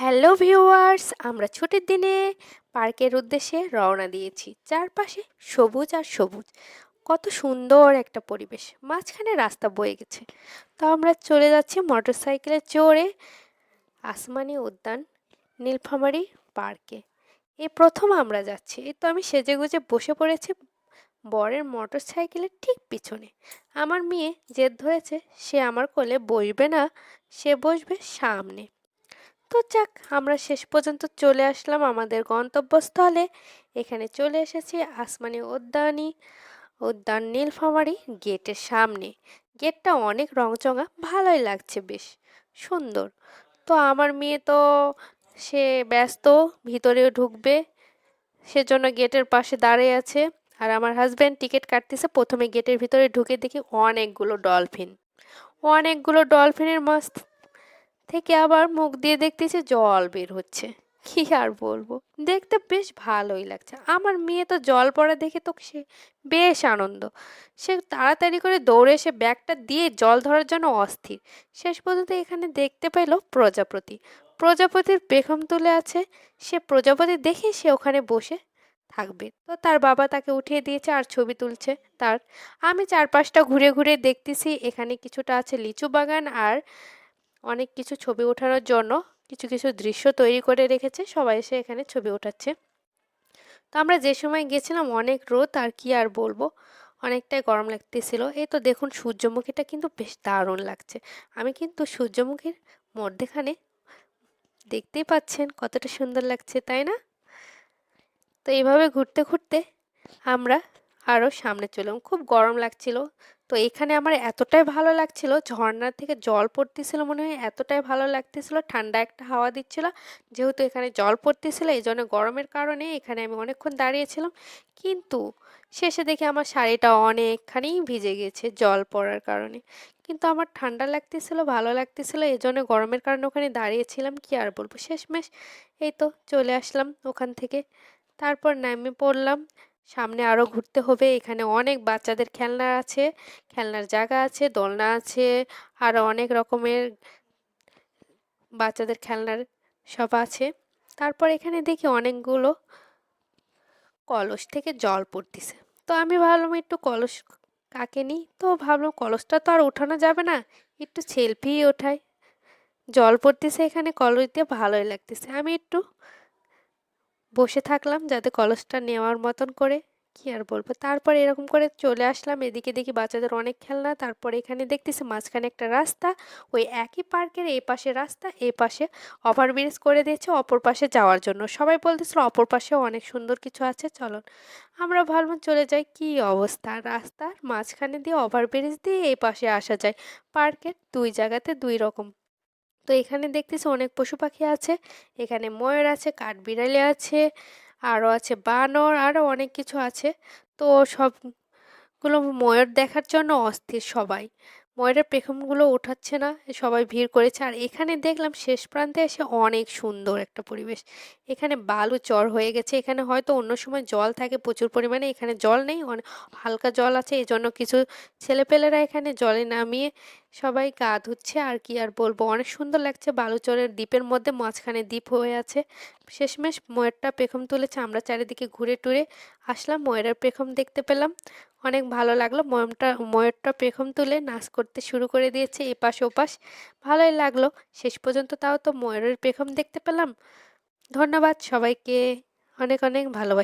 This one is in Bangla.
হ্যালো ভিউয়ার্স, আমরা ছুটির দিনে পার্কের উদ্দেশ্যে রওনা দিয়েছি। চারপাশে সবুজ আর সবুজ। কত সুন্দর একটা পরিবেশ। মাঝখানে রাস্তা বয়ে গেছে। তো আমরা চলে যাচ্ছি মোটর সাইকেলে চড়ে আসমানি উদ্যান, নীলফামারী পার্কে। এ প্রথম আমরা যাচ্ছি। এই তো আমি সেজে গুজে বসে পড়েছি বরের মোটর সাইকেলের ঠিক পিছনে। আমার মেয়ে জেদ ধরেছে, সে আমার কোলে বসবে না, সে বসবে সামনে। তো যাক, আমরা শেষ পর্যন্ত চলে আসলাম আমাদের গন্তব্যস্থলে। এখানে চলে এসেছি আসমানি উদ্যানী, উদ্যান নীলফামারি গেটের সামনে। গেটটা অনেক রংচঙা, ভালোই লাগছে বেশ, সুন্দর। তো আমার মেয়ে তো, সে ব্যস্ত, ভিতরেও ঢুকবে, সেজন্য গেটের পাশে দাঁড়িয়ে আছে। আর আমার হাজব্যান্ড টিকিট কাটতেছে, প্রথমে গেটের ভিতরে ঢুকে দেখি অনেকগুলো ডলফিন অনেকগুলো ডলফিনের মাছ থেকে আবার মুখ দিয়ে দেখতেছি জল বের হচ্ছে। কি আর বলব? দেখতে বেশ ভালোই লাগছে। আমার মেয়ে তো জল পড়া দেখে তো সে বেশ আনন্দ। সে তাড়াতাড়ি করে দৌড়ে এসে ব্যাগটা দিয়ে জল ধরার জন্য অস্থির। শেষ পর্যন্ত এখানে দেখতে পেল প্রজাপতি। প্রজাপতির পেখম তুলে আছে। সে প্রজাপতি দেখে সে ওখানে বসে থাকবে। তো তার বাবা তাকে উঠিয়ে দিয়েছে আর ছবি তুলছে তার। আমি চারপাশটা ঘুরে ঘুরে দেখতেছি। এখানে কিছুটা আছে লিচু বাগান আর অনেক কিছু ছবি ওঠানোর জন্য কিছু কিছু দৃশ্য তৈরি করে রেখেছে, সবাই এসে এখানে ছবি ওঠাচ্ছে। তো আমরা যে সময় গেছিলাম, অনেক রোদ আর কি আর বলব, অনেকটাই গরম লাগতেছিল। এই তো দেখুন সূর্যমুখীটা কিন্তু বেশ দারুণ লাগছে। আমি কিন্তু সূর্যমুখীর মধ্যেখানে দেখতেই পাচ্ছেন কতটা সুন্দর লাগছে, তাই না? তো এইভাবে ঘুরতে ঘুরতে আমরা আরও সামনে চললাম। খুব গরম লাগছিল তো এখানে আমার এতটাই ভালো লাগছিল ঝর্নার থেকে জল পড়তেছিল মনে হয়, এতটাই ভালো লাগতেছিল, ঠান্ডা একটা হাওয়া দিচ্ছিল। যেহেতু এখানে জল পড়তেছিল এই জন্য গরমের কারণে এখানে আমি অনেকক্ষণ দাঁড়িয়েছিলাম। কিন্তু শেষে দেখে আমার শাড়িটা অনেকখানি ভিজে গেছে জল পড়ার কারণে। কিন্তু আমার ঠান্ডা লাগতেছিল, ভালো লাগতেছিল এই জন্য গরমের কারণে ওখানে দাঁড়িয়েছিলাম, কি আর বলব? শেষমেশ এই তো চলে আসলাম ওখান থেকে। তারপর নামে পড়লাম সামনে আরও ঘুরতে হবে। এখানে অনেক বাচ্চাদের খেলনা আছে, খেলনার জায়গা আছে, দোলনা আছে আরও অনেক রকমের বাচ্চাদের খেলনার সব আছে। তারপর এখানে দেখি অনেকগুলো কলস থেকে জল পড়তেছে। তো আমি ভাবলাম একটু কলস কাকে নিই? তো ভাবলাম কলসটা তো আর ওঠানো যাবে না, একটু সেলফি ওঠাই। জল পড়তেছে এখানে, কলস দিয়ে ভালোই লাগতেছে। আমি একটু বসে থাকলাম যাতে কলসটা নেওয়ার মতন করে, কি আর বলব? তারপর এরকম করে চলে আসলাম। এদিকে দেখি বাচ্চাদের অনেক খেলনা। তারপর এখানে দেখতেছি মাঝখানে একটা রাস্তা। ওই একই পার্কের এই পাশে রাস্তা, এই পাশে ওভারব্রিজ করে দিয়েছে অপর পাশে যাওয়ার জন্য। সবাই বলতেছিল অপর পাশেও অনেক সুন্দর কিছু আছে, চলুন। আমরা ভাবলাম চলে যাই। কি অবস্থা? রাস্তার মাঝখানে দিয়ে ওভারব্রিজ দিয়ে এই পাশে আসা যায়। পার্কের দুই জায়গাতে দুই রকম তো এখানে দেখতেছি অনেক পশু পাখি আছে। এখানে ময়ূর আছে, কাঠবিড়ালি আছে আরও আছে বানর আরও অনেক কিছু আছে। তো সবগুলো ময়ূর দেখার জন্য অস্থির সবাই। ময়ূরের পেখমগুলো ওঠাচ্ছে না, সবাই ভিড় করেছে। আর এখানে দেখলাম শেষ প্রান্তে এসে অনেক সুন্দর একটা পরিবেশ। এখানে বালু চর হয়ে গেছে। এখানে হয়তো অন্য সময় জল থাকে প্রচুর পরিমাণে। এখানে জল নেই অনেক হালকা জল আছে। এই জন্য কিছু ছেলেপেলেরা এখানে জলে নামিয়ে সবাই গা ধুচ্ছে আর কি আর বলব। অনেক সুন্দর লাগছে বালুচরের দ্বীপের মধ্যে মাঝখানে দ্বীপ হয়ে আছে। শেষমেশ ময়ূরটা পেখম তুলেছে, আমরা চারিদিকে ঘুরে টুরে আসলাম, ময়ূরের পেখম দেখতে পেলাম। অনেক ভালো লাগল ময়মটা ময়ূরটা পেখম তুলে নাচ করতে শুরু করে দিয়েছে এপাশ ওপাশ। ভালোই লাগল, শেষ পর্যন্ত তাও তো ময়ূরের পেখম দেখতে পেলাম। ধন্যবাদ সবাইকে, অনেক অনেক ভালোবাসা।